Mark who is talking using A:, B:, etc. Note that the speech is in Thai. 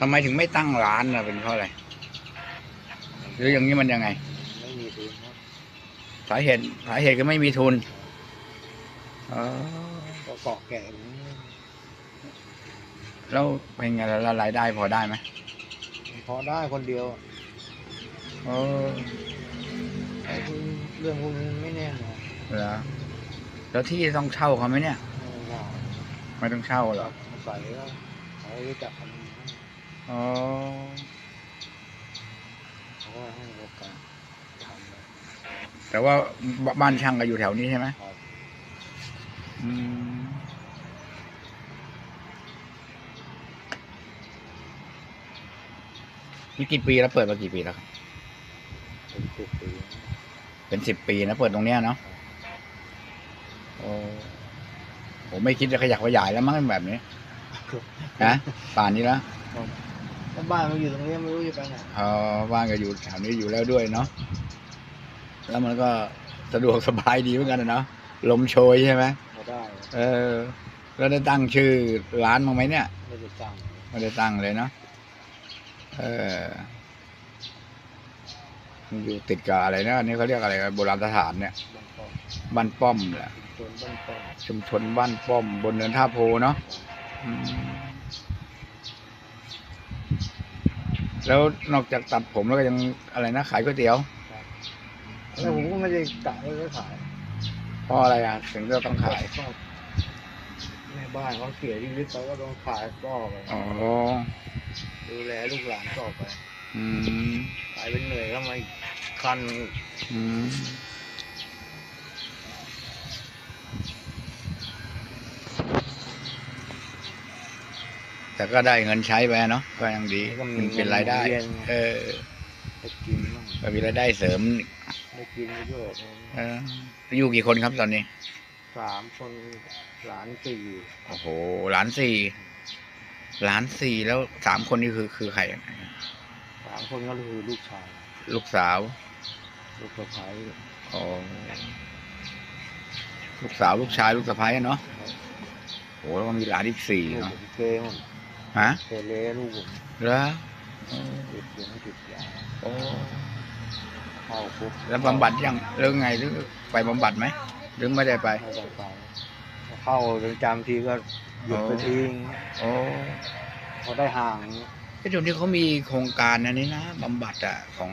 A: ทำไมถึงไม่ตั้งร้านนะเป็นเพราะอะไร หรืออย่างนี้มันยังไง
B: ไม่มีทุนครับ
A: สาเหตุสาเหตุก็ไม่มีทุนอ๋อ
B: ก็เกาะแก่อย่างนี้
A: แล้วเป็นไงแล้วรายได้พอได้ไหม
B: พอได้คนเดียว
A: โอ้
B: ไอ้พวก เรื่องพวกนี้ไม่แน่นอน
A: เหรอแล้วที่ต้องเช่าเขาไหมเนี่ย
B: ไม่ว่า
A: ไม่ต้องเช่าหรอก
B: ใส่แล้วเขารู้จักกัน
A: อ๋อ
B: เขาก็ให้โอกาสทำเลย
A: แต่ว่าบบ้านช่างก็อยู่แถวนี้ใช่ไหม
B: ครับ
A: อืมนี่กี่ปีแล้วเปิดมากี่ปีแล้วครับ
B: เป็นสิบปี
A: เป็นสิบปีนะเปิดตรงเนี้ยเนาะโอ้ผมไม่คิดจะขยักขยายแล้วมั้งแบบนี้นะป่านนี้แล้ว
B: ถ้าบ้านมันอยู่ตรงนี้ไม่รู้จะไปไหน
A: เออบ้านก็อยู่แถวนี้อยู่แล้วด้วยเนาะแล้วมันก็สะดวกสบายดีเหมือนกันนะเนาะลมโชยใช่ไหม
B: พอได้
A: เออ แล้วได้ตั้งชื่อร้านมั้างไหมเนี่ย
B: ไม่ได้จ้าง
A: ไม่ได้ตั้งเลยเนาะเออ มันอยู่ติดกับอะไรนะอันนี้เขาเรียกอะไรกันโบราณสถานเนี่ย
B: บ้านป้อม
A: บ้านป้อมแหละ
B: ชวนบ้านป้อม
A: ชุมชนบ้านป้อม บนเนินท่าโพเนาะอืมแล้วนอกจากตัดผมแล้วก็ยังอะไรนะขายก๋วยเตี๋ยว
B: แล้วผมก็ไม่ได้กะว่าจะขาย
A: เพราะอะไรอะถึงจะต้องขาย
B: ก็แม่บ้านเขาเสียชีวิตเขาก็ต้องขายต่อไป
A: อ๋อ
B: ดูแลลูกหลานต่อไป
A: อืม
B: ขายเป็นเหนื่อยก็มาอีกคัน
A: อืมแต่ก็ได้เงินใช้ไปเนาะก็ยังดีมันเป็นรายได้ เออ
B: ได้กินบ้าง
A: ก็มีรายได้เสริม
B: ได้กินไปด้วย
A: เอออยู่กี่คนครับตอนนี้
B: สามคนหลานสี่
A: โอ้โหหลานสี่หลานสี่แล้วสามคนนี่คือคือใคร
B: สามคนก็คือลูกชาย
A: ลูกสาว
B: ลูกสะใภ้
A: อ๋อลูกสาวลูกชายลูกสะใภ้อะเนาะโอ้แล้วก็มีหลานอีกสี่
B: ลูก
A: เนาะ
B: ผมเกย์หมด
A: ฮะ
B: เกเรลูกผม
A: แล้ว
B: ติดยาติดยา
A: โอ้
B: เข้าคุก
A: แล้วบำบัดยังเรื่องไงหรือไปบำบัดไหมหรือไม่ได้ไป
B: ไม่ได้ไปเข้าเรือนจำทีก็หยุดไป
A: อ๋อ
B: ทิ้ง
A: โอ้
B: พอได้ห่าง
A: ไอ้ตรงนี้เขามีโครงการอันนี้นะบำบัดอะของ